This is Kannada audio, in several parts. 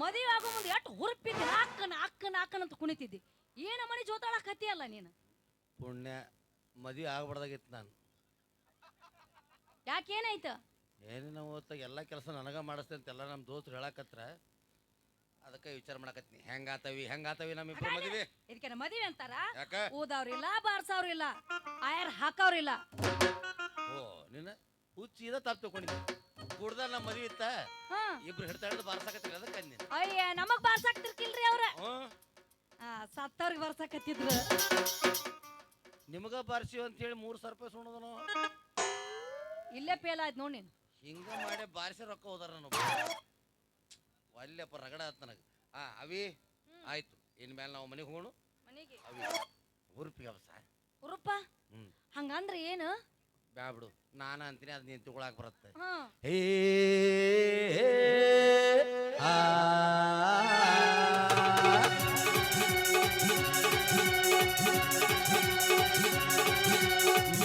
ಮದುವೆ ಆಗೋ ಮುಂದೆ ಎಷ್ಟು ಹುರುಪಿದ್ದೆ? ಅಕ್ಕನ ಅಕ್ಕನ ಅಕ್ಕನ ಅಂತ ಕುಣಿತಿದ್ದಿ. ಏನ ಮನೆ ಜೋತಾಳ ಕತಿ ಅಲ್ಲ ನೀನು? ಪುಣ್ಯ ಮದುವೆ ಆಗ್ಬಾರ್ದಾಗಿತ್ತು ನಾನು. ಯಾಕೆ ಏನಾಯ್ತು ಏನೇನೋ ಓದ್ತಾಗ ಎಲ್ಲ ಕೆಲಸ ನನಗ ಮಾಡಿಸ್ತೇನೆ ಅಂತ ಎಲ್ಲ ನಮ್ಮ ದೋಸ್ತರು ಹೇಳಕತ್ರ. ಅದಕ್ಕೆ ವಿಚಾರ ಮಾಡಕತ್ತೀನಿ. ಹೆಂಗಾತವಿ ಹೆಂಗಾತವಿ ನಮ್ಮಿಬ್ರು ಮದುವೆ? ಇದಕ್ಕೆ ಮದುವೆ ಅಂತಾರ? ಯಾಕ? ಊದವ್ರಿಲ್ಲ ಬಾರ್ಸವ್ರಿಲ್ಲ ಆಯರ್ ಹಾಕವ್ರಿಲ್ಲ. ಓ ನಿನ್ನ? ಹುಚ್ಚಿದ ತಪ್ಪು ತಗೊಂಡಿದ್ದೆ ಕುಡ್ದ ನಮ್ಮ ಮದುವೆ ಇತ್ತ ಹಾ. ಇಬ್ರು ಹಿಡ್ತಾ ಹಿಡ್ದು ಬಾರ್ಸಕತ್ತೀರಿ ಅದಕ್ಕೆ ಅಂದಿನಿ. ಅಯ್ಯ ನಮಗ್ ಬಾರ್ಸಾಕ್ತಿರ್ಕಿಲ್ರಿ ಅವ್ರ. ಹ್ಞೂ. ಸತ್ತವ್ರಿಗೆ ಬರ್ಸಾಕತ್ತಿದ್ರು. ನಿಮಗ ಬಾರ್ಸಿ ಅಂತೇಳಿ ಮೂರು ಸಾವಿರ ರೂಪಾಯಿ ಸುಣದನು ಇಲ್ಲೇ ಫೇಲ್ ಆಯ್ತು ನೋಡಿ ನೀನು. ಹಿಂಗ ಮಾಡಿ ಬಾರಿಸಿ ರೊಕ್ಕ ಹೋದಾರ ನಾನು ಒಲ್ಲೆಪ್ಪ ರಗಡ ಆತ್ ನನಗೆ. ಆ ಅವಿ ಆಯ್ತು. ಇನ್ಮೇಲೆ ನಾವು ಮನೆಗೆ ಹೋಗೋಣ. ಮನೆಗೆ. ಅವಿ ಹುರುಪಿಗೆ ಅವಸ ಉರುಪ ಹ್ಞೂ ಹಂಗಂದ್ರ ಏನು? ಬಿಡು ನಾನು ಅಂತೀನಿ ಅದು ನೀನು ತಗೊಳಕ್ ಬರುತ್ತೆ. ಹಾ. ಹೇ ಆ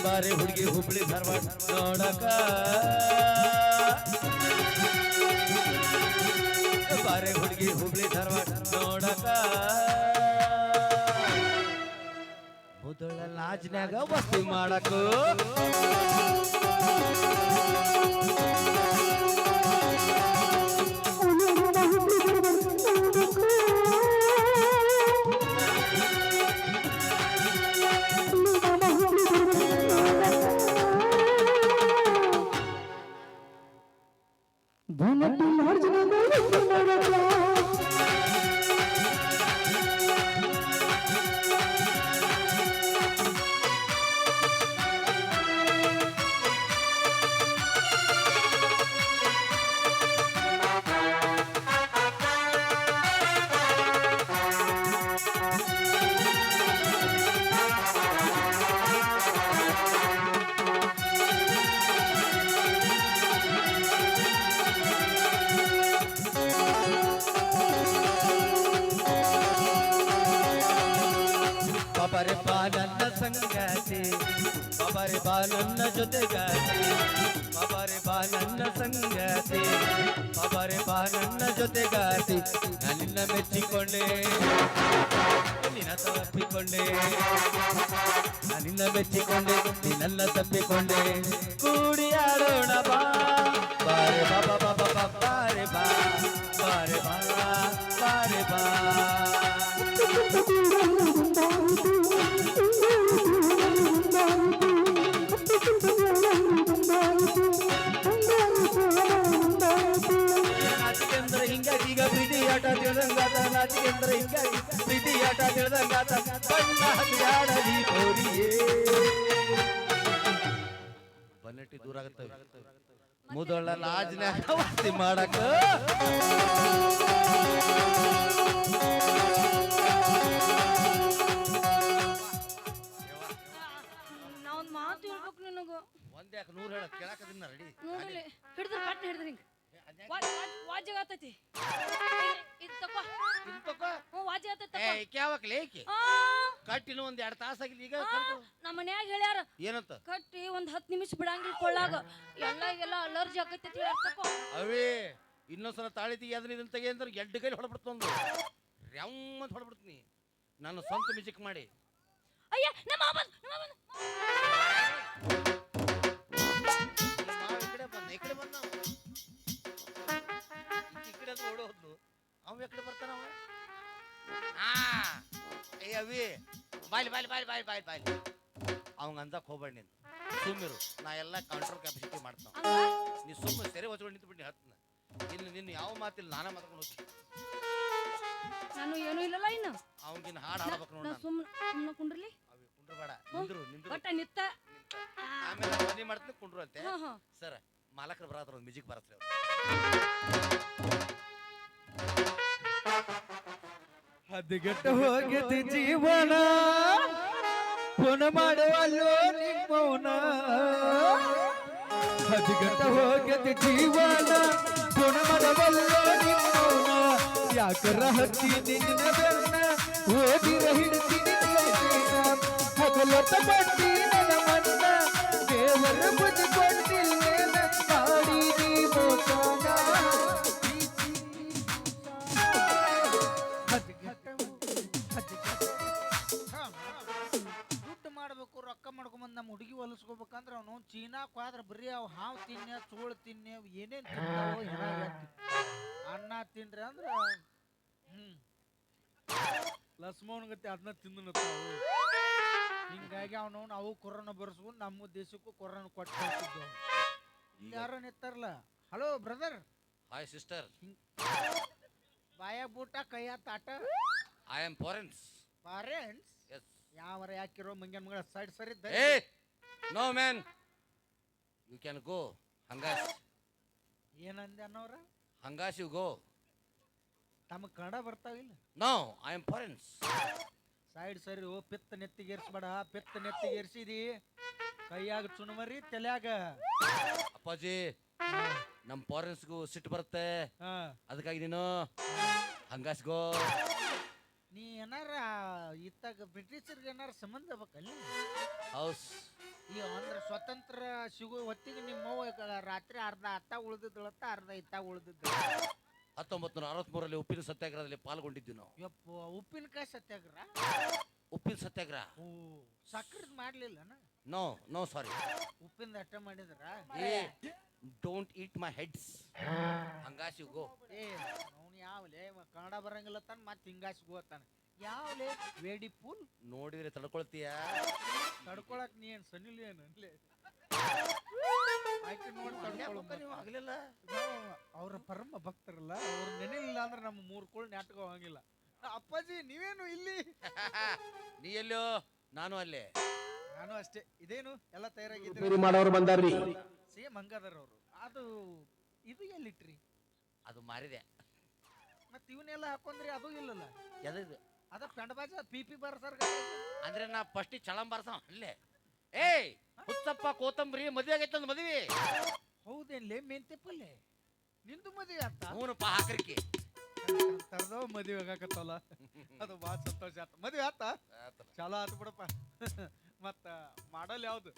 ಬಾರೆ ಹುಡುಗಿ ಹುಬ್ಳಿ ಧಾರವಾಡ ನೋಡಕ. ಬಾರಿ ಹುಡುಗಿ ಹುಬ್ಳಿ ಧಾರವಾಡ ನೋಡಕ. ಮುದಳ ಲಾಜ್ನ್ಯಾಗ ವಸ್ತಿ ಮಾಡಕು. ನನ್ನ ಜೊತೆಗಾತಿ ಬಬರೆ ಬಾ ನನ್ನ ಸಂಗಾತಿ ಬಬರೆ ಬಾ ನನ್ನ ಜೊತೆಗಾತಿ ನಾನಿನ್ನ ಮೆಚ್ಚಿಕೊಂಡೆ. ನಿನ್ನ ತಪ್ಪಿಕೊಂಡೆ. ನಾನಿನ್ನ ಮೆಚ್ಚಿಕೊಂಡೆ ನಿನ್ನ ತಪ್ಪಿಕೊಂಡೆ. ಕೂಡಿ ಆಡೋಣ ಬಾ. ಬಾರೆ ಬಾಬಾ ಬಾಬಾ ಬಾರೆ ಬಾ. ಬಾರೆ ಬಾ ಬಾರೆ ಬಾ. ಈಗ ಪ್ರೀತಿ ಆಟ ತಿಳಿದಂಗಾತ ನಾಚಿಕೆಂದ್ರ ಹಿಂಗಾಗಿ ಪ್ರೀತಿ ಆಟ ತಿಳಿದಂಗಾತ ಬಣ್ಣ ಹತ್ತಿರಾಡಲಿ ಕೋರಿಯೇ ಬನ್ನಟ್ಟಿ ದೂರ ಆಗತ್ತವೆ ಮುದೊಳ್ಳ ಲಾಜ್ನೆ ವಾಸಿ ಮಾಡಕ ನಾ ಒಂದ್ ಮಾತು ಹೇಳ್ಬೇಕು ನಿನಗ. ಒಂದ್ ನೂರು ಹೇಳ ಕೇಳಾಕದಿನ ರೆಡಿ. ನೋಡಿಲಿ ಹಿಡಿದ್ರ ಪಟ್ಟ ಹಿಡಿದ್ರ ಹಿಂಗ ವಾಜ್ಯ ಆತೈತಿ. ಇದು ತಕೋ ಹ್ಞೂ ವಾಜ್ಯ ಆತೈತಿ ಏ ತಕೋ ಕ್ಯಾವಕ್ಲೆ ಏಕೆ? ಆ, ಕಟ್ಟಿನ ಒಂದ್ ಎರಡು ತಾಸಾಗಿಲ್ಲ ಈಗ ಆ. ನಮ್ಮ ಮನ್ಯಾಗ ಹೇಳ್ಯಾರ. ಏನಂತ? ಕಟ್ಟಿ ಒಂದ್ ಹತ್ತು ನಿಮಿಷ ಬಿಡಂಗಿಲ್ಲ ಕೊಳ್ಳಾಗ. ಎಲ್ಲ ಎಲ್ಲ ಅಲರ್ಜಿ ಆಗೈತಿ ಹೇಳ್ಯಾರ ತಕೋ. ಅವೇ ಇನ್ನೊಂದ್ಸಲ ತಾಳಿತಿ ಅದನ್ನ ಇದನ್ನ ತೆಗೆ ಅಂದ್ರೆ ಎಡ್ಡು ಕೈಲಿ ಹೊಡ್ಬಿಡ್ತೊಂದು ರ್ಯಾಮ್ ಅಂತ ಹೊಡ್ಬಿಡ್ತೀನಿ ನನ್ನ ಸ್ವಂತ ಮ್ಯೂಸಿಕ್ ಮಾಡಿ. ಅಯ್ಯ ನಮ್ಮ ಅಮ್ಮ ನಮ್ಮ ಅಮ್ಮ. ಈ ಮಾವ ಈ ಕಡೆ ಬಂದ ಈ ಕಡೆ ಬಂದ. ಅವ. ಈಕಿ ಈ ಕಡೆ ಅಂತ ಓಡಿ ಅವ ಎಕಡೆ ಬರ್ತಾನ ಅವ? ಆ ಏ ಅವಿ ಬಾಯ್ಲಿ ಬಾಯ್ಲಿ ಬಾಯ್ಲಿ ಬಾಯ್ಲಿ ಬಾಯ್ಲಿ ಬಾಯ್ಲಿ. ಅವಂಗ ಅಂದಕ್ ಹೋಗ್ಬೇಡ ನೀನು. ಸುಮ್ಮಿರು ನಾ ಎಲ್ಲ ಕಂಟ್ರೋಲ್ ಕೆಪಾಸಿಟಿ ಮಾಡ್ತಾವ ನೀ ಸುಮ್ಮ ಸೆರೆ ಹೊಚ್ಕೊಂಡು ನಿಂತು ಬಿಡಿ ಹತ್ತನ. ನಿನ್ನ ನಿನ್ನ ಯಾವ ಮಾತಿಲ್ಲ ನಾನೇ ಮಾತಾಡ್ಕೊಂಡು ಹೋಗ್ತೀನಿ. ನಾನು ಏನೂ ಇಲ್ಲಲ್ಲ ಇನ್ನು. ಅವಂಗಿನ ಹಾಡು ಹಾಡ್ಬೇಕು ನೋಡ ನಾ ಸುಮ್ ಸುಮ್ಮನೆ ಕುಂಡ್ರಲಿ? ಅವಿ ಕುಂಡ್ರಬೇಡ ನಿಂದ್ರು ನಿಂದ್ರು. ಒಟ್ಟ ನಿತ್ತ ಆಮೇಲೆ ಮನೆ ಮಾಡ್ತೀನಿ ಕುಂಡ್ರು ಅಂತೆ. ಹಾ ಹಾ ಸರ್ ಮಾಲಕರು ಬರತ್ರ ಒಂದು ಮ್ಯೂಸಿಕ್ ಬರತ್ರಿ ಹದಗೆಟ್ಟು ಹೋಗಿದ್ದು ಜೀವನ ಪುನ ಮಾಡುವಲ್ಲೋ ನಿಮ್ಮವನ ಹದಗೆಟ್ಟು ಹೋಗಿದ್ದು ಜೀವನ ಪುನ ಮಾಡುವಲ್ಲೋ ನಿಮ್ಮವನ ಯಾಕರ ಹತ್ತಿ ನಿನ್ನ ಬೆನ್ನ ಓದಿರ ಹಿಡ್ತೀನಿ ಹಗಲೊತ್ತ ಪಟ್ಟಿ ನನ್ನ ಮನ್ನ ದೇವರ ಬದುಕೊಂಡಿಲ್ಲೇನ ಚೀನಾಕ್ ಹೋದ್ರ ಬರೀ ಅವ್ ಹಾವು ತಿನ್ನ ಚೂಳು ತಿನ್ನ ಅವ್ ಏನೇನ್ ತಿಂತಾವೋ. ಅನ್ನ ತಿನ್ರಿ ಅಂದ್ರ ಹ್ಮ್. ಗತಿ ಅದನ್ನ ತಿಂದು ಹಿಂಗಾಗಿ ಅವನು ನಾವು ಕೊರೋನಾ ಬರ್ಸ್ಕೊಂಡು ನಮ್ಮ ದೇಶಕ್ಕೂ ಕೊರೋನಾ ಕೊಟ್ಟು ಯಾರು ಯಾರೋ ನಿತ್ತಾರಲ್ಲ ಹಲೋ ಬ್ರದರ್. ಹಾಯ್ ಸಿಸ್ಟರ್ ಬಾಯ ಬೂಟ ಕೈಯ ತಾಟ. I am foreigns foreigns yes ಯಾವರ ಯಾಕಿರೋ ಮಂಗನ್ ಮಗಳ ಸೈಡ್ ಸರಿ ಏ no man you can go ಹಂಗಾಸ್ ಏನಂದೆ ಅನ್ನೋರ ಹಂಗಾಸ್ ಯು ಗೋ ತಮಗೆ Kannada ಬರ್ತಾವಿಲ್ಲ no I am foreigns side ಸರಿ ಓ ಪಿತ್ತ ನೆತ್ತಿಗೇರ್ಸ್ಬೇಡ. ಪಿತ್ತ ನೆತ್ತಿಗೇರ್ಸಿದಿ. ಕೈಯಾಗ ಚುಣಮರಿ ತಲೆಯಾಗ. ಅಪ್ಪಾಜಿ ನಮ್ಮ ಫಾರಿನ್ಸ್ಗೂ ಸಿಟ್ಟು ಬರುತ್ತೆ. ಹಾ. ಅದಕ್ಕಾಗಿ ನೀನು ಹಂಗಾಸ್ ಗೋ ನೀ ಏನಾರ ಇತ್ತಾಗ ಬ್ರಿಟಿಷರ್ಗೆ ಏನಾರ ಸಂಬಂಧ ಬೇಕಲ್ಲ? ಹೌಸ್. ಈ ಅಂದ್ರೆ ಸ್ವತಂತ್ರ ಸಿಗೋ ಹೊತ್ತಿಗೆ ನಿಮ್ಮವ್ವ ಕ- ರಾತ್ರಿ ಅರ್ಧ ಅತ್ತ ಉಳಿದಿದ್ದಳತ್ತ ಅರ್ಧ ಇತ್ತ ಉಳಿದಿದ್ದ. ಹತ್ತೊಂಬತ್ತು ನೂರ ಅರವತ್ಮೂರರಲ್ಲಿ ಉಪ್ಪಿನ ಸತ್ಯಾಗ್ರಹದಲ್ಲಿ ಪಾಲ್ಗೊಂಡಿದ್ವಿ ನಾವು. ಯಪ್ಪ ಉಪ್ಪಿನಕಾಯಿ ಸತ್ಯಾಗ್ರಹ? ಉಪ್ಪಿನ ಸತ್ಯಾಗ್ರಹ. ಓ ಮಾಡಲಿಲ್ಲ ಮಾಡ್ಲಿಲ್ಲನ? ನೋ ನೋ ಸಾರಿ ಉಪ್ಪಿನ ಅಟ್ಟ ಮಾಡಿದ್ರ? ಏ ಡೋಂಟ್ ಈಟ್ ಮೈ ಹೆಡ್ಸ್ ಹಂಗಾಸಿಗೋ ಏ ಅವ್ನು ಇವ ಕನ್ನಡ ಬರಂಗಿಲ್ಲ ತಾನ ಮತ್ತೆ ಹಿಂಗಾಸಿಗೋ ಹೋತಾನ ಯಾವಲೇ? ವೇಡಿ ಪೂಲ್ ನೋಡಿದ್ರೆ ತಡ್ಕೊಳ್ತೀಯ? ತಡ್ಕೊಳಕ್ ನೀ ಏನ್ ಸನಿಲ್ ಏನು ಅನ್ಲೇ? ಆಯ್ಕೆ ನೋಡಿ ತಡ್ಕೊಳ್ಳೋ ಆಗ್ಲಿಲ್ಲ? ಅವ್ರ ಪರಮ ಭಕ್ತರಲ್ಲ ಅವ್ರ ನೆನೆಲಿಲ್ಲ ಅಂದ್ರೆ ನಮ್ಮ ಮೂರ್ ಕೋಳ್ ನಾಟಕ ಹೋಗಂಗಿಲ್ಲ. ಅಪ್ಪಾಜಿ ನೀವೇನು ಇಲ್ಲಿ? ನೀ ಎಲ್ಲೋ ನಾನು ಅಲ್ಲೇ. ನಾನು ಅಷ್ಟೇ. ಇದೇನು? ಎಲ್ಲ ತಯಾರಾಗಿದ್ರಿ ತಯಾರಾಗಿದ್ದೀರಿ ಮಾಡೋರು ಬಂದಾರ್ರಿ. ಸೇಮ್ ಹಂಗದಾರ ಅವರು. ಅದು ಇದು ಎಲ್ಲಿಟ್ರಿ? ಅದು ಮಾರಿದೆ. ಮತ್ತೆ ಇವನ್ನೆಲ್ಲ ಹಾಕೊಂಡ್ರಿ ಅದು ಇಲ್ಲಲ್ಲ? ಎದದು? ಅದ ಪೆಂಡಬಾಜ ಪಿ ಪಿ ಬರ್ಸರ್ ಅಂದ್ರೆ ನಾ ಫಸ್ಟ್ ಚಳಂ ಬರ್ಸ ಅಲ್ಲೇ ಏಯ್ ಹುಚ್ಚಪ್ಪ ಕೋತಂಬರಿ ಮದುವೆ ಆಗೈತೆ ಒಂದು ಮದುವೆ. ಹೌದೇನ್ಲೇ ಮೆಂತೆ ಪಲ್ಲೆ? ನಿಂದು ಮದುವೆ ಆತ? ಹೂನಪ್ಪ ಹಾಕರಿಕೆ. ತರದೋ ಮದುವೆ ಆಗಾಕತ್ತಲ್ಲ. ಅದು ಭಾಳ ಸಂತೋಷ ಆತ. ಮದುವೆ ಆತ? ಚಲೋ ಆತು ಬಿಡಪ್ಪ. ಮತ್ತ ಮಾಡಲ್ ಯಾವ್ದು?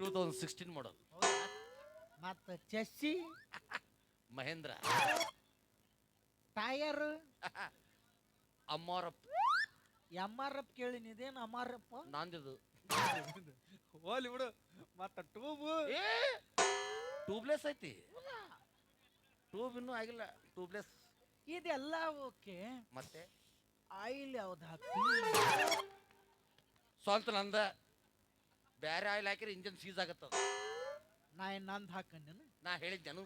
ಟೂ ತೌಸಂಡ್ ಸಿಕ್ಸ್ಟೀನ್ ಮಾಡಲ್ ಮತ್ತ chassis Mahindra. Tyre Amarappa. M R F ಕೇಳಿನಿ ಇದೇನು ಅಮಾರಪ್ಪ ನಾಂದಿದು. ಹೋಲಿ ಬಿಡು. ಮತ್ತ ಟೂಬ್. ಏ ಟ್ಯೂಬ್ಲೆಸ್ ಐತಿ. ಟ್ಯೂಬ್ ಇನ್ನೂ ಆಗಿಲ್ಲ. ಟೂಬ್ಲೆಸ್. ಇದೆಲ್ಲ ಓಕೆ. ಮತ್ತೆ? ಆಯಿಲ್ ಯಾವ್ದು ಹಾಕಿ ಸ್ವಂತ ನಂದ. ಬೇರೆ ಆಯಿಲ್ ಹಾಕಿದ್ರೆ ಇಂಜನ್ ಸೀಸ್ ಆಗತ್ತದ. ನಾ ಏನ್ ನಂದು ಹಾಕಂದೇನು ನಾ ಹೇಳಿದ್ದೇನು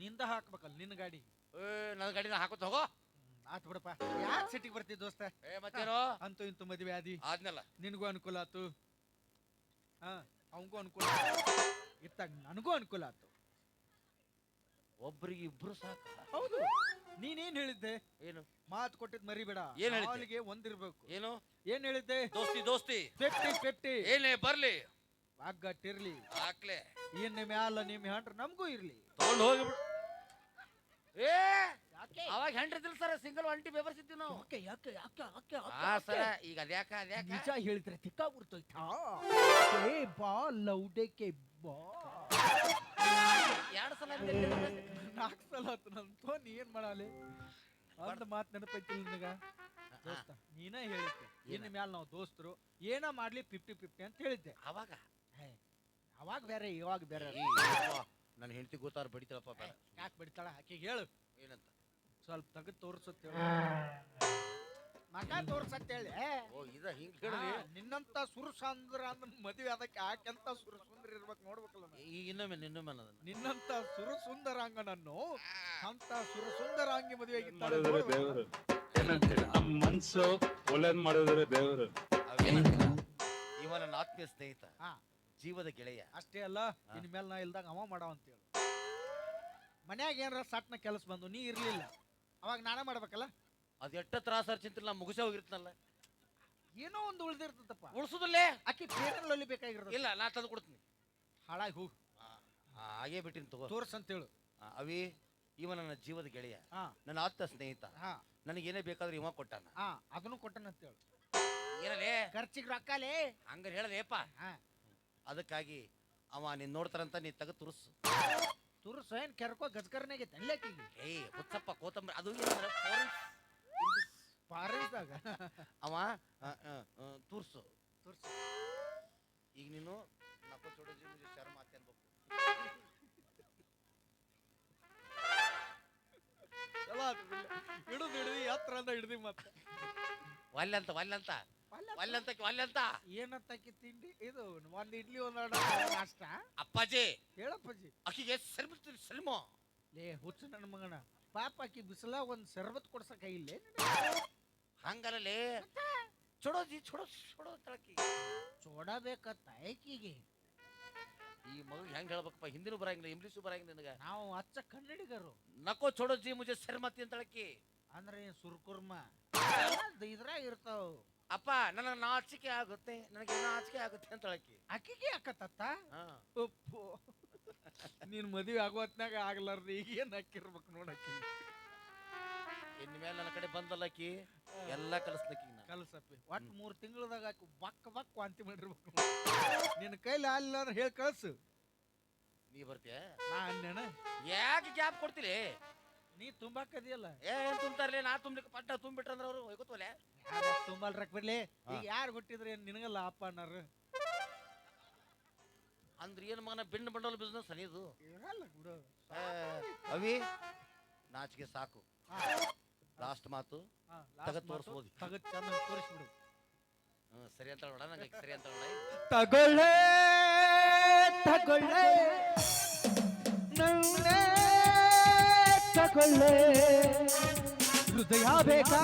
ನಿಂದ ಹಾಕ್ಬೇಕಲ್ಲ ನಿನ್ನ ಗಾಡಿ. ಏ ನನ್ನ ಗಾಡಿನ ಹಾಕೋತ ಹೋಗೋ. ಆತ್ ಬಿಡಪ್ಪ. ಯಾಕೆ ಸಿಟಿಗೆ ಬರ್ತಿ ದೋಸ್ತ? ಏ ಮತ್ತೇನೋ? ಅಂತೂ ಇಂತೂ ಮದುವೆ ಆದಿ. ಆದ್ನಲ್ಲ. ನಿನಗೂ ಅನುಕೂಲ ಆತು. ಹಾ ಅವಂಗೂ ಅನುಕೂಲ ಇತ್ತಾಗ ನನಗೂ ಅನುಕೂಲ ಆತು. ಒಬ್ರಿಗೆ ಇಬ್ರು ಸಾಕು. ಹೌದು. ನೀನೇನ್ ಹೇಳಿದ್ದೆ? ಏನು? ಮಾತು ಕೊಟ್ಟಿದ್ ಮರಿಬೇಡ. ಏನ್ ಹೇಳಿದ್ದೆ? ಹಾಲಿಗೆ ಒಂದಿರ್ಬೇಕು. ಏನು? ಏನ್ ಹೇಳಿದ್ದೆ? ದೋಸ್ತಿ ದೋಸ್ತಿ. ಫಿಫ್ಟಿ ಫಿಫ್ಟಿ ಏನೇ ಬರ್ಲಿ. ವಾಗ್ಗಟ್ಟಿರ್ಲಿ ಹಾಕ್ಲೆ ಇನ್ನು ಮ್ಯಾಲ ನಿಮ್ ಹೆಂಡ್ರ ನಮಗೂ ಇರ್ಲಿ. ತಗೊಂಡು ಹೋಗಿ ಏ! ಅವಾಗ ಹೆಂಡ್ರಿದ್ದಿಲ್ಲ ಸರ್ ಸಿಂಗಲ್ ಒಂಟಿ ಪೇಪರ್ಸ್ ಇದ್ದೀವಿ ನಾವು. ಯಾಕೆ ಯಾಕೆ ಯಾಕೆ ಯಾಕೆ ಆ ಸರ ಈಗ ಅದ್ಯಾಕ ಅದ್ಯಾಕ ನಿಜ ಹೇಳಿದ್ರೆ ತಿಕ್ಕ ಬಿಡ್ತೋಯ್ತಾ ಏ ಬಾ ಲೌಡೆಕೆ ಬಾ. ಎರಡು ಸಲ ನಾಲ್ಕು ಸಲ ಆತು ನಂತೋ ನೀ ಏನ್ ಮಾಡಲಿ? ಒಂದ್ ಮಾತು ನೆನಪೈತಿಲ್ಲ ನಿನಗ? ದೋಸ್ತ ನೀನೇ ಹೇಳಿದ್ದೆ. ಇನ್ನು ಮ್ಯಾಲ ನಾವು ದೋಸ್ತರು ಏನ ಮಾಡ್ಲಿ ಫಿಫ್ಟಿ ಫಿಫ್ಟಿ ಅಂತ ಹೇಳಿದ್ದೆ. ಅವಾಗ? ಹೇ, ಅವಾಗ ಬೇರೆ ಇವಾಗ ಬೇರೆ. ನನ್ನ ಹೆಂಡತಿ ಗೊತ್ತಾರ ಬಡಿತಾಳಪ್ಪ ಬೇಡ. ಯಾಕೆ ಬಿಡ್ತಾಳ? ಆಕೆಗೆ ಹೇಳು. ಏನಂತ? ಸ್ವಲ್ಪ ತೆಗೆದು ತೋರ್ಸುತ್ತೆ ಮಗ ತೋರ್ಸತ್ತೇಳಿ. ಓ ಇದ ಹಿಂಗ್ ಹೇಳಿ ನಿನ್ನಂತ ಸುರುಸ ಅಂದ್ರ ಅಂದ್ರ ಮದುವೆ ಅದಕ್ಕೆ ಆಕೆಂತ ಸುರು ಸುಂದರ ಇರ್ಬೇಕು ನೋಡ್ಬೇಕಲ್ಲ ನಾನು. ಈಗ ಇನ್ನೊಮ್ಮೆ ಇನ್ನೊಮ್ಮೆ ಅದನ್ನ. ನಿನ್ನಂತ ಸುರು ಸುಂದರಾಂಗನನ್ನು ಅಂತ ಸುರು ಸುಂದರಾಂಗಿ ಮದುವೆ ಮಾಡಿದ್ರೆ ದೇವರು? ಏನಂತೀರಿ? ನಮ್ ಮನ್ಸು ಒಳ್ಳೇದ್ ಮಾಡಿದ್ರೆ ದೇವರು. ಅವೇನಂತಿಲ್ಲ ಇವ ನನ್ನ ಆತ್ಮೀಯ ಸ್ನೇಹಿತ ಹಾ. ಜೀವದ ಗೆಳೆಯ. ಅಷ್ಟೇ ಅಲ್ಲ ಇನ್ ಮೇಲೆ ನಾ ಇಲ್ದಾಗ ಅವ ಮಾಡವ ಅಂತೇಳಿ. ಮನ್ಯಾಗ ಏನಾರ ಸಟ್ನ ಕೆಲಸ ಬಂದು ನೀ ಇರ್ಲಿಲ್ಲ. ಅವಾಗ ನಾನೇ ಮಾಡ್ಬೇಕಲ್ಲ? ಅದ್ ಎಷ್ಟ ತ್ರಾಸ ಚಿಂತಿಲ್ಲ ನಾ ಮುಗಿಸೇ ಹೋಗಿರ್ತನಲ್ಲ. ಏನೋ ಒಂದು ಉಳ್ದಿರ್ತದಪ್ಪ. ಉಳಿಸೋದಲ್ಲೇ? ಅಕ್ಕಿ ಪೇಪರ್ಲಲ್ಲಿ ಬೇಕಾಗಿರೋದು. ಇಲ್ಲ ನಾ ತಂದು ಕೊಡ್ತೀನಿ. ಹಾಳಾಗಿ ಹೋಗು. ಹಾಗೆ ಬಿಟ್ಟಿನ ತಗೋ. ತೋರ್ಸ್ ಅಂತೇಳು ಆ, ಅವಿ ಇವ ನನ್ನ ಜೀವದ ಗೆಳೆಯ. ಹಾ ನನ್ನ ಆಪ್ತ ಸ್ನೇಹಿತ. ಹಾ ನನಗೇನೇ ಬೇಕಾದ್ರೆ ಇವ ಕೊಟ್ಟಾನ. ಹಾ ಅದನ್ನು ಕೊಟ್ಟನ ಅಂತೇಳು. ಏನಲೇ? ಖರ್ಚಿಗೆ ರೊಕ್ಕಲೇ ಹಂಗಾರೆ ಹೇಳದೇಪ ಹಾ ಅದಕ್ಕಾಗಿ ಅವ ನೀನ್ ನೋಡ್ತಾರಂತ ನೀ ತೆಗೆದು ತುರ್ಸು. ತುರ್ಸ ಏನ್ ಕೆರ್ಕೋ ಗಜ್ಕರ್ನಾಗೈತೆ ಅಲ್ಲೇಕಿಗೆ ಏಯ್ ಹುಚ್ಚಪ್ಪ ಕೋತಂಬರಿ ಅದು ಏನಂದ್ರೆ foreign ಪಾರೇಸ್ದಾಗ ಅವ ಆ, ಆ, ಆ, ತುರ್ಸು. ತುರ್ಸ. ಈಗ ನೀನು ನಕೋ ಚೋಡೋಜಿ ಮುಜೆ ಶರ್ಮ ಆತೆ ಅನ್ಬೇಕು. ಚಲೋ ಆತು ಬಿಡ್ಲೆ. ಹಿಡಿದು ಹಿಡಿದು ಎತ್ತರ ಅಂತ ಹಿಡ್ದಿ ಮತ್ತೆ. ಒಲ್ಲೆಂತ ಒಲ್ಲೆಂತ ಒಲ್ಲೆಂತ? ಏನಂತ ತಿಂಡಿ? ಇದು ಒಂದು ಇಡ್ಲಿ ಒಂದ್ ನಾಷ್ಟ? ಅಪ್ಪಾಜಿ. ಹೇಳಪ್ಪಾಜಿ. ಅಕ್ಕಿಗೆ ಸರ್ಬಿಡ್ತೀನಿ ಸಲ್ಮ ಲೇ ಹುಚ್ಚು ನನ್ನ ಮಗನ. ಪಾಪ ಆಕಿ ಬಿಸಿಲ ಒಂದ್ ಸರ್ಬತ್ ಕೊಡ್ಸಕ ಇಲ್ಲೇ ಹಂಗಲ್ಲೇ ಚೊಡೋಜಿ ಚೊಡೋ ಚೊಡೋ ತಳಕಿ ಚೋಡಬೇಕತ್ತ ಆಕಿಗೆ ಈ ಮಗು ಹೆಂಗ್ ಹೇಳ್ಬೇಕಪ್ಪ? ಹಿಂದಿನೂ ಬರಂಗಿಲ್ಲ ಇಂಗ್ಲೀಷು ಬರಂಗಿಲ್ಲ ನಿನಗ. ನಾವು ಅಚ್ಚ ಕನ್ನಡಿಗರು. ನಕೋ ಚೊಡೋಜಿ ಮುಜೆ ಸರ್ಮತಿ ಅಂತಳಕಿ ಅಂದ್ರೆ ಸುರ್ಕುರ್ಮಾ. ಇದ್ರಾಗ ಇರ್ತಾವ. ಅಪ್ಪ ನನಗೆ ನಾಚಿಕೆ ಆಗುತ್ತೆ ನನಗೆ ನಾಚಿಕೆ ಆಗುತ್ತೆ ಅಂತ ಹೇಳಕ್ಕೆ. ಅಕ್ಕಿಗೆ ಯಾಕತ್ತ ಉಪ್ಪು ನೀನು ಮದುವೆ ಆಗೋತ್ನಾಗ ಆಗ್ಲಾರ್ದು ಈಗ ಏನ್ ಹಾಕಿರ್ಬೇಕು ನೋಡಕ್ಕಿ ಇನ್ ಮೇಲೆ ನನ್ನ ಕಡೆ ಬಂದಲ್ಲ ಆಕಿ ಎಲ್ಲ ಕಲಿಸ್ಲಕ್ಕಿ ಕಲಸಪ್ಪಿ ಒಟ್ಟು ಮೂರು ತಿಂಗಳದಾಗ ಬಕ್ಕ ಬಕ್ ಬಕ್ ವಾಂತಿ ಮಾಡಿರ್ಬೇಕು ನಿನ್ನ ಕೈಲಿ ಆಗ್ಲಿಲ್ಲ ಅಂದ್ರೆ ಹೇಳಿ ಕಳ್ಸು. ನೀ ಬರ್ತೀಯ? ನಾ ಅಣ್ಣ ಯಾಕೆ ಗ್ಯಾಪ್ ಕೊಡ್ತೀರಿ? ನೀ ತುಂಬಾಕದಿಯಲ್ಲ ಏನ್ ತುಂಬ್ತಾರಲೇ ನಾ ತುಂಬ್ಲಿಕ್ಕೆ ಪಟ್ಟ ತುಂಬಿಟ್ರಂದ್ರ ಅವರು ತುಂಬಲ್ ರಕ್ ಬಿಡ್ಲಿ. ಈಗ ಯಾರು ಹುಟ್ಟಿದ್ರೆ ಏನ್ ನಿನಗಲ್ಲ ಅಪ್ಪ ಅನ್ನಾರು ಅಂದ್ರೆ ಏನ್ ಮಗನ ಬೆಣ್ಣು ಬಂಡಲ್ ಬಿಸ್ನೆಸ್ ಅನಿದು ಇರಲ್ಲ ಬಿಡು ಅವಿ ನಾಚಿಕೆ ಸಾಕು. ಹಾ. ಲಾಸ್ಟ್ ಮಾತು. ಹಾ, ತಗದ್ last ಮಾತು, ತೋರ್ಸ್ಬೋದು. ತಗದ್ ಚಂದ ತೋರಿಸ್ಬಿಡು ಹ್ಮ್, ಸರಿ ಅಂತ ನೋಡ ನಂಗೆ ಸರಿ ಅಂತ ನೋಡ ತಗೊಳ್ಳೆ ತಗೊಳ್ಳೆ. ನನ್ನೇ ತಗೊಳ್ಳೆ ಹೃದಯ ಬೇಕಾ?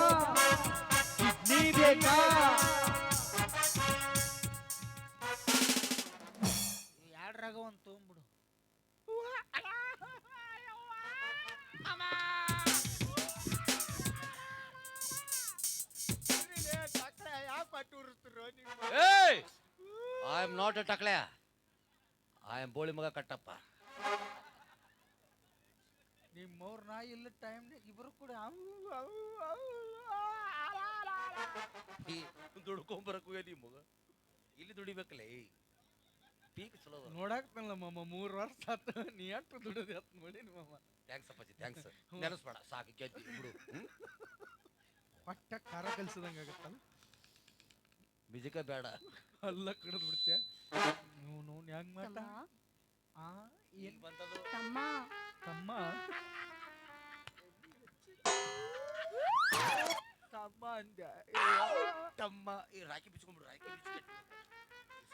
ಕಿಡ್ನಿ ಬೇಕಾ? ಯಾಡ್ರಾಗ ಒಂದು ತೊಗೊಂಬಿಡು ಏಯ್! ಐ ಆಮ್ ನಾಟ್ ಎ ಟಕ್ಳೆ ಐ ಆಮ್ ಬೋಳಿ ಮಗ ಕಟ್ಟಪ್ಪ. ನಿಮ್ಮವ್ರ ನಾ ಇಲ್ಲ ಟೈಮ್ನಾಗ ಇಬ್ರು ಕೂಡ ಈ ದುಡ್ಕೊಂಬರಕ್ ಹೋಗ್ಯದಿ ಮಗ? ಇಲ್ಲಿ ದುಡಿಬೇಕಲ್ಲ ಏಯ್? ಪೀಕ್ ಚಲೋ ನೋಡಾಕ್ತಲ್ಲ ಮಮ್ಮ ಮೂರ್ ವರ್ಷ ಆತ. ನೀ ಅಷ್ಟು ದುಡಿದ ಅಂತ ನೋಡಿ ಮಮ್ಮ ಥ್ಯಾಂಕ್ಸ್ ಅಪ್ಪಾಜಿ ಥ್ಯಾಂಕ್ಸ್ ನೆನಸ್ಬೇಡ ಸಾಕು ಗೆದ್ದಿ ಬಿಡು? ಪಟ್ಟ ಖಾರ ಕಲ್ಸದಂಗ ಆಗತ್ತಲ್ಲ. ಮ್ಯೂಸಿಕ ಬೇಡ. ಅಲ್ಲ ಕಡ್ದು ಬಿಡ್ತೀಯ? ನೀವು ನೋನ್ ಹೆಂಗ್ ಮಾಡ ಆ? ಏನ್ ಬಂತದು ತಮ್ಮ. ತಮ್ಮ? ತಮ್ಮ ಅಂದ್ಯ? ತಮ್ಮ. ಈ ರಾಕಿ ಬಿಚ್ಕೊಂಡ್ಬಿಡು ರಾಕಿ ಬಿಚ್ಕೊಂಡು.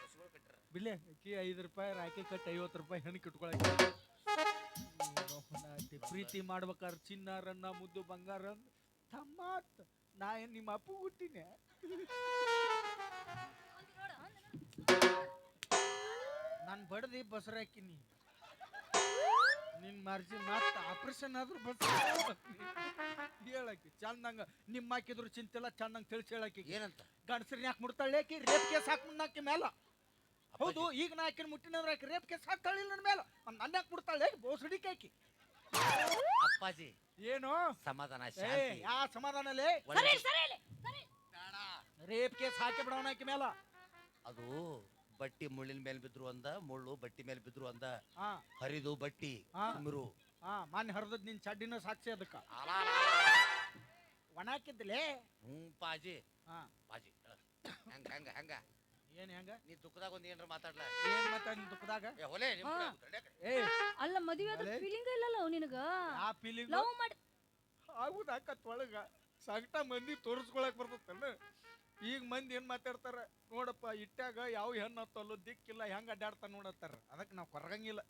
ಸಸಿಗಳು ಕಟ್ಟಾರ. ಬಿಲೆ ಅಕ್ಕಿ ಐದು ರೂಪಾಯಿ ರಾಕಿ ಕಟ್ ಐವತ್ತು ರೂಪಾಯಿ ಹೆಣ್ಣು ಕಿಟ್ಕೊಳಕ್ಕೆ ಏನೋ ಪ್ರೀತಿ ಮಾಡ್ಬೇಕಾದ್ರೆ ಚಿನ್ನಾರನ್ನ ಮುದ್ದು ಬಂಗಾರ ಅಂದ್ ತಮ್ಮ ಅಂತ. ನಾ ಏನ್ ನಿಮ್ಮ ಅಪ್ಪ ಹುಟ್ಟಿನ ನಾನು ಬಡ್ದಿ ಬಸರಾಕಿನಿ. ನಿನ್ ಮರ್ಜಿ ಮತ್ತ ಆಪರೇಷನ್ ಆದ್ರೂ ಬಸ್ ಹೇಳಕ್ಕೆ ಚಂದಂಗ ನಿಮ್ಮ ಹಾಕಿದ್ರು ಚಿಂತಿಲ್ಲ ಚಂದಂಗ ತಿಳಿಸಿ ಹೇಳಕ್ಕೆ. ಏನಂತ? ಗಂಡಸ್ರನ್ನ ಯಾಕೆ ಮುಡ್ತಾಳೆ ಆಕಿ? ರೇಪ್ ಕೇಸ್ ಹಾಕಿ ಮುನ್ನಾಕಿ ಮೇಲ ಹೌದು ಈಗ ನಾ ಆಕಿನ ಮುಟ್ಟಿನಂದ್ರೆ ಆಕಿ ರೇಪ್ ಕೇಸ್ ಹಾಕ್ತಾಳೆ ನನ್ನ ಮೇಲೆ ನನ್ನ ಯಾಕೆ ಮುಡ್ತಾಳೆ ಬೋಸಡಿಕೆ ಆಕಿ. ಅಪ್ಪಾಜಿ. ಏನು? ಸಮಾಧಾನ ಶಾಂತಿ. ಯಾ ಸಮಾಧಾನ ಲೇ? ಸರಿ ರೇಪ್ ಕೇಸ್ ಹಾಕಿ ಬಿಡೋಣ ಆಕಿ ಮೇಲ ಅದು ಬಟ್ಟಿ ಮುಳ್ಳಿನ ಮೇಲೆ ಬಿದ್ರು ಅಂದ ಮುಳ್ಳು ಬಟ್ಟಿ ಮೇಲೆ ಬಿದ್ರು ಅಂದ. ಹಾ. ಹರಿದು ಬಟ್ಟಿ ಹಾ. ಹಾ ಮಾನ್ಯ ಹರಿದದ್ ನಿನ್ ಚಡ್ಡಿನ ಸಾಕ್ಷಿ ಅದಕ್ಕ. ಒಣಾಕಿದ್ಲೇ ಹ್ಮ್ ಪಾಜಿ. ಹಾ. ಪಾಜಿ. ಹಂಗ ಹೆಂಗ ಹಂಗ. ಏನ್ ಹೆಂಗ? ನೀ ದುಃಖದಾಗ ಒಂದ್ ಏನ್ರ ಮಾತಾಡ್ಲ? ಏನ್ ಮಾತಾಡಿ ದುಃಖದಾಗ? ಏ ಹೊಲೆ ನಿಮ್. ಕಡೆ ಏ. ಅಲ್ಲ ಮದುವೆ ಆದ ಅಲೆ? ಫೀಲಿಂಗ್ ಇಲ್ಲಲ್ಲ ಅವ್ ನಿನಗ? ಆ ಫೀಲಿಂಗ್ ಲವ್ ಮಾಡಿ ಆಗುದ ಆಕತ್ ಒಳಗ. ಸಂಕಟ ಮಂದಿ ತೋರಿಸ್ಕೊಳಕ್ ಬರ್ತೈತಲ್ಲ ಈಗ ಮಂದಿ ಏನು ಮಾತಾಡ್ತಾರೆ? ನೋಡಪ್ಪ ಇಟ್ಟಾಗ ಯಾವ ಹೆಣ್ಣು ಅತ್ತಲ್ಲೋ ದಿಕ್ಕಿಲ್ಲ ಹೆಂಗ ಅಡ್ಡಾಡ್ತಾ ನೋಡತ್ತಾರ ಅದಕ್ಕೆ ನಾವು ಕೊರಗಂಗಿಲ್ಲ.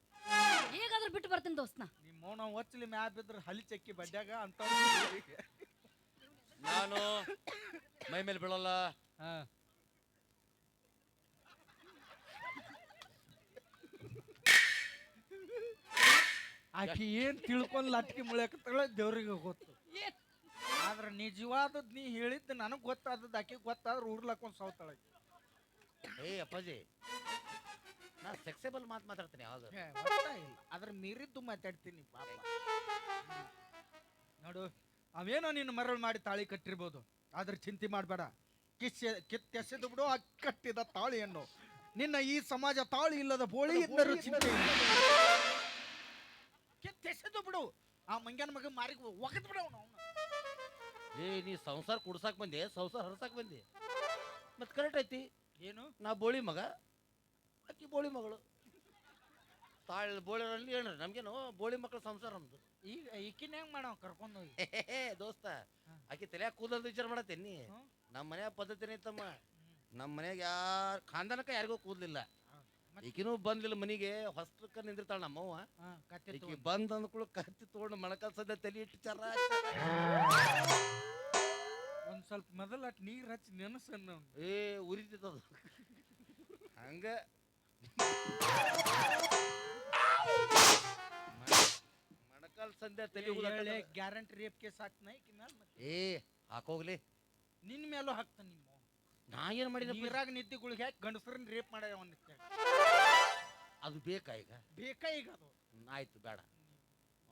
ಹೇಗಾದ್ರೂ ಬಿಟ್ಟು ಬರ್ತೀನಿ ದೋಸ್ತ ನಿಮ್ಮ ಮೌನ ಒಚ್ಚಲಿ ಮ್ಯಾ ಬಿದ್ರೆ ಹಲಿ ಚಕ್ಕಿ ಬಡ್ಡ್ಯಾಗ ಅಂತ ನಾನು ಮೈ ಮೇಲೆ ಬೀಳಲ್ಲ. ಆಕಿ ಏನ್ ತಿಳ್ಕೊಂಡ್ ಲಟ್ಕಿ ಮುಳ್ಯಾಕತ್ತಾಳ ದೇವ್ರಿಗೆ ಗೊತ್ತು? ಆದ್ರ ನಿಜವಾದದ್ ನೀ ಹೇಳಿದ್ದು ನನಗ್ ಗೊತ್ತಾದದ್ದು ಆಕೆ ಗೊತ್ತಾದ್ರ ಉರ್ಲಾಕೊಂಡ್ ಸೌತಾಳ. ಆಕಿ. ಏ ಅಪ್ಪಾಜಿ ನಾ ಸೆಕ್ಸೇಬಲ್ ಮಾತು ಮಾತಾಡ್ತೀನಿ ಯಾವಾಗ? ಹೇ, ಗೊತ್ತಾ ಇಲ್ಲ. ಅದ್ರ ಮೀರಿದ್ದು ಮಾತಾಡ್ತೀನಿ ಪಾಪ. ಹ್ಮ್. ನೋಡು ಅವೇನೋ ನೀನು ಮರಳು ಮಾಡಿ ತಾಳಿ ಕಟ್ಟಿರ್ಬೋದು. ಆದ್ರ ಚಿಂತೆ ಮಾಡಬೇಡ. ಕಿಸ್ಸೆ ಕಿತ್ತೆಸೆದು ಬಿಡು ಆ ಕಟ್ಟಿದ ತಾಳಿಯನ್ನು. ನಿನ್ನ ಈ ಸಮಾಜ ತಾಳಿ ಇಲ್ಲದ ಬೋಳಿ ಇದ್ದರೂ ಚಿಂತೆ ಇಲ್ಲ. ಕಿತ್ತೆಸೆದು ಬಿಡು. ಆ ಮಂಗ್ಯನ ಮಗ ಮಾರಿ ಒಗದ್ ಬಿಡು ಅವ್ನು. ಏ ನೀ ಸಂಸಾರ ಕುಡ್ಸಾಕ್ ಬಂದೆ ಸಂಸಾರ ಹರ್ಸಾಕ್ ಬಂದೆ. ಮತ್ ಕರೆಕ್ಟ್ ಐತಿ. ಏನು? ನಾ ಬೋಳಿ ಮಗ ಅಕ್ಕಿ ಬೋಳಿ ಮಗಳು. ತಾಳ್ ಬೋಳಿರಲ್ಲಿ ಏನ್ರಿ ನಮ್ಗೇನು ಬೋಳಿ ಮಕ್ಕಳ ಸಂಸಾರ ನಮ್ದು. ಈಗ ಈಕಿನ ಹೆಂಗ್ ಮಾಡ ಕರ್ಕೊಂಡು ಹೋಗಿ? ಹೇ ದೋಸ್ತ ಆಕಿ ತಲೆಯಾಗ ಕೂದಲ್ ವಿಚಾರ ಮಾಡತ್ತೇನಿ ನೀ. ನಮ್ಮ ಮನ್ಯಾಗ ಪದ್ಧತಿನೇ ಐತಮ್ಮ ನಮ್ಮ ಮನ್ಯಾಗ ಯಾರು ಖಾನ್ದಾನಕ ಯಾರಿಗೂ ಕೂದಲಿಲ್ಲ. ಮತ್ತ್? ಈಕಿನೂ ಬಂದಿಲ್ಲ ಮನಿಗೆ ಹೊಸ್ತಕ್ಕ ನಿಂದಿರ್ತಾಳ ನಮ್ಮವ್ವ. ಕತ್ತಿ ಈಕಿ. ಬಂದ್ ಅಂದ್ಕೂಳ ಕತ್ತಿ ತಗೊಂಡು ಮೊಣಕಾಲ್ ಸದ್ಯ ತಲೆ ಇಟ್ಟು ಚರ ಒಂದ್ ಸ್ವಲ್ಪ ಮೊದಲ ಅಟ್ ನೀರ್ ಹಚ್ಚಿ ನೆನಸನ್ನ. ಏ ಉರಿತದ. ಹಂಗ. ಮಣಕಾಲ್ ಸಂಧ್ಯಾ ತಲೆ ಹೇಳಿ ಗ್ಯಾರಂಟಿ ರೇಪ್ ಕೇಸ್ ಹಾಕ್ತನ ಈಕಿ ಮ್ಯಾಲ ಮತ್ತೆ? ಏ ಹಾಕೋಗ್ಲಿ. ನಿನ್ ಮೇಲೂ ಹಾಕ್ತಾನ ನಿಮ್ಮ ನಾ ಏನ್ ಮಾಡಿದ ನೀರಾಗ ನಿದ್ದೆ ಗುಳಿಗೆ ಹಾಕಿ ಗಂಡಸರನ್ನ ರೇಪ್ ಮಾಡ್ಯಾವ ಅವನಿತ್ತ ಅದು ಬೇಕಾ ಈಗ? ಬೇಕಾ ಈಗ ಅದು? ಆಯ್ತು ಬೇಡ.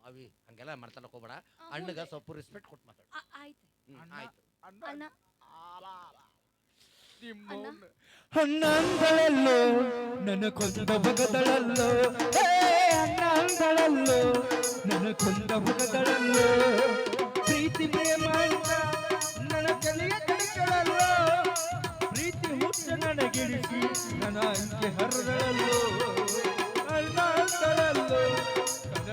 ಅವಿ ಹಂಗೆಲ್ಲ ಮಾಡ್ತಾನ ಹೋಗ್ಬೇಡ. ಅಣ್ಣಗ. ಸ್ವಲ್ಪ ರೆಸ್ಪೆಕ್ಟ್ ಕೊಟ್ಟು ಮಾತಾಡು. ಆಯ್ತು. ಆಯ್ತು. ಅಣ್ಣ. ಅಣ್ಣಂದಳಲ್ಲೋ ನನ್ನ ಕೊಂದ ಬಗದಳಲ್ಲೋ ಅಣ್ಣಂದಳಲ್ಲೋ ನನ್ನ ಕೊಂದ ಬಗದಳಲ್ಲೋ ಪ್ರೀತಿ ಪ್ರೇಮ ನನ್ನ ಕಲಿಯ ಕಡಿಗಳಲ್ಲೋ. ಪ್ರೀತಿ ಹುಚ್ಚ ನನಗಿಳಿಸಿ ನನ್ನ ಅಂಕೆ ಹರದಳಲ್ಲೋ ಅಣ್ಣಂದಳಲ್ಲೋ ನನ್ನ